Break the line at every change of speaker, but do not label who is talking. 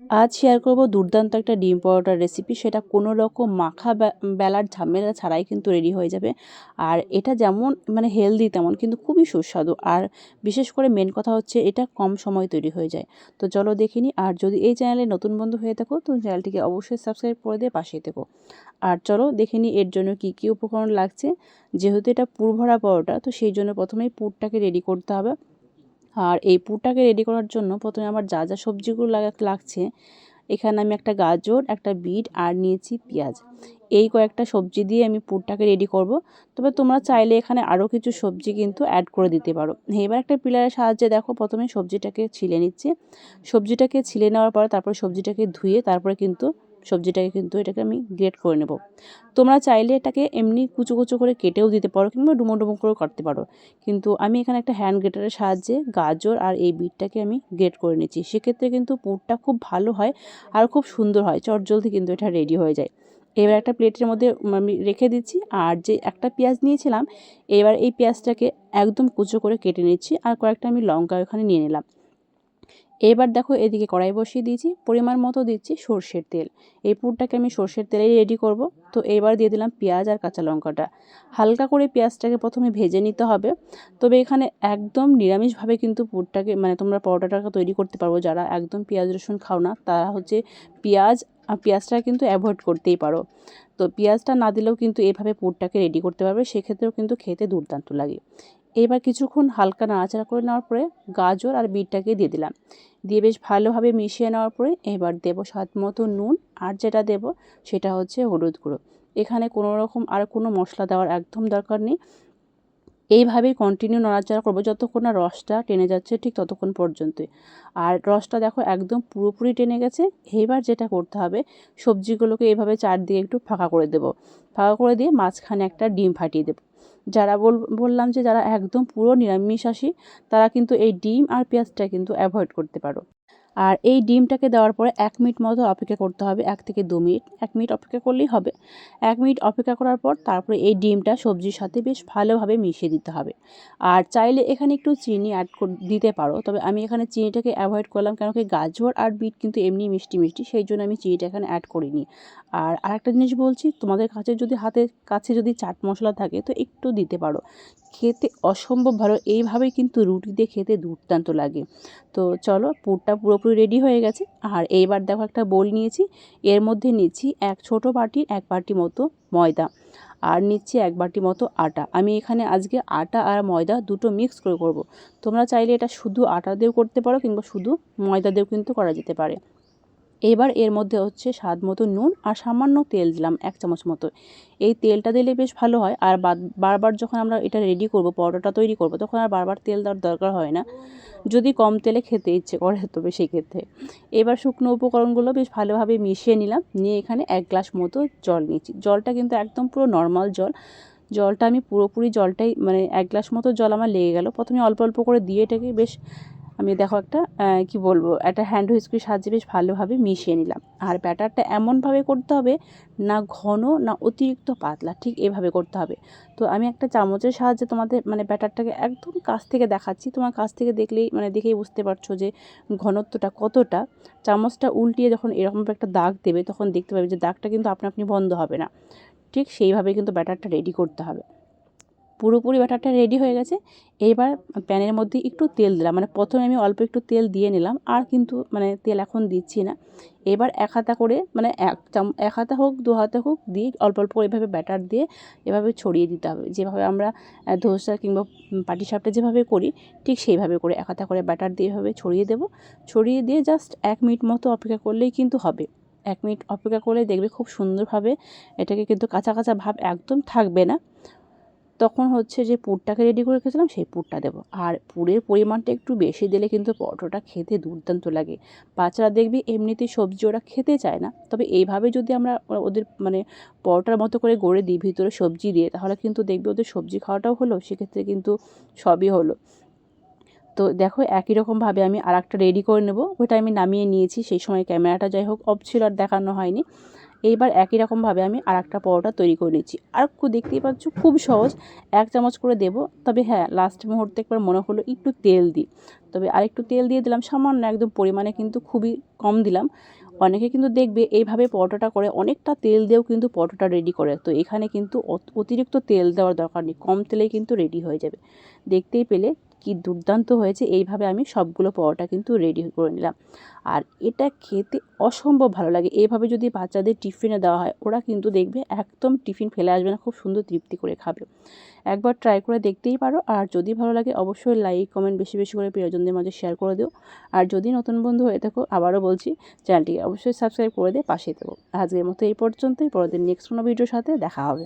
আজ শেয়ার করব দুর্দান্ত একটা ডিম পরোটার রেসিপি সেটা কোনো রকম মাখা বেলার ঝামেলা ছাড়াই কিন্তু রেডি হয়ে যাবে। আর এটা যেমন মানে হেলদি তেমন, কিন্তু খুবই সুস্বাদু। আর বিশেষ করে মেন কথা হচ্ছে এটা কম সময় তৈরি হয়ে যায়। তো চলো দেখিনি আর যদি এই চ্যানেলে নতুন বন্ধু হয়ে থাকো, তো চ্যানেলটিকে অবশ্যই সাবস্ক্রাইব করে দিয়ে পাশে থেকো। আর চলো দেখিনি এর জন্য কি কি উপকরণ লাগছে। যেহেতু এটা পুরভরা পরোটা, তো সেই জন্য প্রথমেই পুরটাকে রেডি করতে হবে। আর এই পুরটাকে রেডি করার জন্য প্রথমে আমার যা যা সবজিগুলো লাগা- লাগছে, এখানে আমি একটা গাজর, একটা বিট আর নিয়েছি পেঁয়াজ। এই কয়েকটা সবজি দিয়ে আমি পুরটাকে রেডি করব। তবে তোমরা চাইলে এখানে আরও কিছু সবজি কিন্তু অ্যাড করে দিতে পারো। এবার একটা পিলারের সাহায্যে দেখো, প্রথমে সবজিটাকে ছিলে নিচ্ছি। সবজিটাকে ছিলে নেওয়ার পর তারপর সবজিটাকে ধুয়ে তারপরে কিন্তু সবজিটাকে কিন্তু এটাকে আমি গ্রেট করে নেব। তোমরা চাইলে এটাকে এমনি কুচো কুচো করে কেটেও দিতে পারো কিংবা ডুমো ডুমো করেও কাটতে পারো। কিন্তু আমি এখানে একটা হ্যান্ড গ্রেটারের সাহায্যে গাজর আর এই বিটটাকে আমি গ্রেট করে নিচ্ছি। সেক্ষেত্রে কিন্তু পুরটা খুব ভালো হয় আর খুব সুন্দর হয়। চটজলদি কিন্তু এটা রেডি হয়ে যায়। এবার একটা প্লেটের মধ্যে আমি রেখে দিচ্ছি। আর যে একটা পেঁয়াজ নিয়েছিলাম, এবার এই পেঁয়াজটাকে একদম কুচো করে কেটে নিচ্ছি। আর কয়েকটা আমি লঙ্কা ওখানে নিয়ে নিলাম। এবার দেখো এদিকে কড়াই বসিয়ে দিয়েছি, পরিমাণ মতো দিচ্ছি সর্ষের তেল। এই পুরটাকে আমি সর্ষের তেলেই রেডি করব। তো এবার দিয়ে দিলাম পেঁয়াজ আর কাঁচা লঙ্কাটা। হালকা করে পেঁয়াজটাকে প্রথমে ভেজে নিতে হবে। তবে এখানে একদম নিরামিষভাবে কিন্তু পুরটাকে মানে তোমরা পরোটাটাকে তৈরি করতে পারব যারা একদম পেঁয়াজ রসুন খাও না, তারা হচ্ছে পেঁয়াজ পেঁয়াজটা কিন্তু অ্যাভয়েড করতেই পারো। তো পেঁয়াজটা না দিলেও কিন্তু এভাবে পুরটাকে রেডি করতে পারবে। সেক্ষেত্রেও কিন্তু খেতে দুর্দান্ত লাগে। এবার কিছুক্ষণ হালকা নাড়াচাড়া করে নেওয়ার পরে গাজর আর বিটটাকে দিয়ে দিলাম। দিয়ে বেশ ভালোভাবে মিশিয়ে নেওয়ার পরে এবার দেবো স্বাদ মতো নুন আর যেটা দেব সেটা হচ্ছে হলুদ গুঁড়ো। এখানে কোনো রকম আর কোনো মশলা দেওয়ার একদম দরকার নেই। এইভাবেই কন্টিনিউ নাড়াচাড়া করব যতক্ষণ না রসটা টেনে যাচ্ছে ঠিক ততক্ষণ পর্যন্তই। আর রসটা দেখো একদম পুরোপুরি টেনে গেছে। এইবার যেটা করতে হবে সবজিগুলোকে এইভাবে চারদিকে একটু ফাঁকা করে দেবো। ফাঁকা করে দিয়ে মাঝখানে একটা ডিম ফাটিয়ে দেবো। যারা বল, বললাম যে যারা একদম পুরো নিরামিষাশী, তারা কিন্তু এই ডিম আর পেঁয়াজটা কিন্তু অ্যাভয়েড করতে পারো। আর এই ডিমটাকে দেওয়ার পরে এক মিনিট মতো অপেক্ষা করতে হবে, এক থেকে দু মিনিট। এক মিনিট অপেক্ষা করলেই হবে। এক মিনিট অপেক্ষা করার পর তারপরে এই ডিমটা সবজির সাথে বেশ ভালোভাবে মিশিয়ে দিতে হবে। আর চাইলে এখানে একটু চিনি অ্যাড দিতে পারো, তবে আমি এখানে চিনিটাকে অ্যাভয়েড করলাম কেন কি গাজর আর বিট কিন্তু এমনি মিষ্টি মিষ্টি, সেই জন্য আমি চিনিটা এখানে অ্যাড করিনি। আর আরেকটা জিনিস বলছি, তোমাদের কাছে যদি হাতের কাছে যদি চাট মশলা থাকে তো একটু দিতে পারো। খেতে অসম্ভব ভালো। এইভাবেই কিন্তু রুটি দিয়ে খেতে দুর্দান্ত লাগে। তো চলো, পুরটা পুরোপুরি রেডি হয়ে গেছে। আর এইবার দেখো একটা বোল নিয়েছি। এর মধ্যে নিচ্ছি এক ছোট বাটির এক বাটি মতো ময়দা। আর নিচ্ছি এক বাটি মতো আটা। আমি এখানে আজকে আটা আর ময়দা দুটো মিক্স করে করব। তোমরা চাইলে এটা শুধু আটা দিয়েও করতে পারো কিংবা শুধু ময়দা দিয়েও কিন্তু করা যেতে পারে। এবার এর মধ্যে হচ্ছে স্বাদ মতো নুন আর সামান্য তেল দিলাম এক চামচ মতো। এই তেলটা দিলে বেশ ভালো হয় আর বারবার যখন আমরা এটা রেডি করব পরোটাটা তৈরি করব, তখন আর বারবার তেল দেওয়ার দরকার হয় না। যদি কম তেলে খেতে ইচ্ছে করে তবে সেক্ষেত্রে। এবার শুকনো উপকরণগুলো বেশ ভালোভাবে মিশিয়ে নিলাম, নিয়ে এখানে এক গ্লাস মতো জল নিয়েছি। জলটা কিন্তু একদম পুরো নর্মাল জল। জলটা আমি পুরোপুরি জলটাই মানে এক গ্লাস মতো জল আমার লেগে গেল। প্রথমে অল্প অল্প করে দিয়ে এটাকে বেশ আমি দেখো একটা কি বলব, একটা হ্যান্ড হুইস্কির সাহায্যে বেশ ভালোভাবে মিশিয়ে নিলাম। আর ব্যাটারটা এমনভাবে করতে হবে না ঘন, না অতিরিক্ত পাতলা, ঠিক এভাবে করতে হবে। তো আমি একটা চামচের সাহায্যে তোমাদের মানে ব্যাটারটাকে একদম কাছ থেকে দেখাচ্ছি। তোমার কাছ থেকে দেখলেই মানে দেখেই বুঝতে পারছ যে ঘনত্বটা কতটা। চামচটা উল্টিয়ে যখন এরকম একটা দাগ দেবে, তখন দেখতে পাবে যে দাগটা কিন্তু আপনা আপনি বন্ধ হবে না। ঠিক সেইভাবে কিন্তু ব্যাটারটা রেডি করতে হবে। পুরোপুরি ব্যাটারটা রেডি হয়ে গেছে। এইবার প্যানের মধ্যে একটু তেল দিলাম। মানে প্রথমে আমি অল্প একটু তেল দিয়ে নিলাম, আর কিন্তু মানে তেল এখন দিচ্ছি না। এবার এক হাতা করে মানে এক চাম, এক হাতা হোক, দু হাতা হোক, দিয়ে অল্প অল্প এভাবে ব্যাটার দিয়ে এভাবে ছড়িয়ে দিতে হবে। যেভাবে আমরা ধোসা কিংবা পাটিসাপটা যেভাবে করি, ঠিক সেইভাবে করে এক হাতা করে ব্যাটার দিয়ে এভাবে ছড়িয়ে দেবো। ছড়িয়ে দিয়ে জাস্ট এক মিনিট মতো অপেক্ষা করলেই কিন্তু হবে। এক মিনিট অপেক্ষা করলে দেখবে খুব সুন্দরভাবে এটাকে কিন্তু কাঁচা কাঁচা ভাব একদম থাকবে না। তখন হচ্ছে যে পুরটাকে রেডি করে রেখেছিলাম সেই পুরটা দেবো। আর পুরের পরিমাণটা একটু বেশি দিলে কিন্তু পরোটাটা খেতে দুর্দান্ত লাগে। বাচ্চারা দেখবি এমনিতেই সবজি ওরা খেতে চায় না। তবে এইভাবে যদি আমরা ওদের মানে পরোটার মতো করে গড়ে দিই, ভিতরে সবজি দিয়ে, তাহলে কিন্তু দেখবি ওদের সবজি খাওয়াটাও হলো, সেক্ষেত্রে কিন্তু সবই হলো। তো দেখো একই রকমভাবে আমি আর একটা রেডি করে নেব। ওইটা আমি নামিয়ে নিয়েছি, সেই সময় ক্যামেরাটা যাই হোক অফ ছিল আর দেখানো হয়নি। এইবার একই রকমভাবে আমি আর একটা পরোটা তৈরি করে নিচ্ছি। আর দেখতেই পাচ্ছ, খুব সহজ। এক চামচ করে দেব। তবে হ্যাঁ লাস্ট মুহূর্তে একবার মনে হলো একটু তেল দিই। তবে আরেকটু তেল দিয়ে দিলাম, সামান্য একদম পরিমাণে কিন্তু খুবই কম দিলাম। অনেকে কিন্তু দেখবে এইভাবে পরোটাটা করে, অনেকটা তেল দিয়েও কিন্তু পরোটাটা রেডি করে। তো এখানে কিন্তু অত- অতিরিক্ত তেল দেওয়ার দরকার নেই। কম তেলেই কিন্তু রেডি হয়ে যাবে। দেখতেই পেলে কি দুর্দান্ত হয়েছে, এইভাবে আমি সবগুলো পরোটা কিন্তু রেডি করে নিলাম। আর এটা খেতে অসম্ভব ভালো লাগে। এইভাবে যদি বাচ্চাদের টিফিনে দেওয়া হয়, ওরা কিন্তু দেখবে একদম টিফিন ফেলে আসবে না, খুব সুন্দর তৃপ্তি করে খাবে। একবার ট্রাই করে দেখতেই পারো। আর যদি ভালো লাগে, অবশ্যই লাইক কমেন্ট বেশি বেশি করে প্রিয়জনদের মাঝে শেয়ার করে দিও। আর যদি নতুন বন্ধু হয়ে থাকো, আবারও বলছি চ্যানেলটিকে অবশ্যই সাবস্ক্রাইব করে দিয়ে পাশে দেবো আজকের মতো এই পর্যন্তই। পরের দিন নেক্সট কোনো ভিডিওর সাথে দেখা হবে।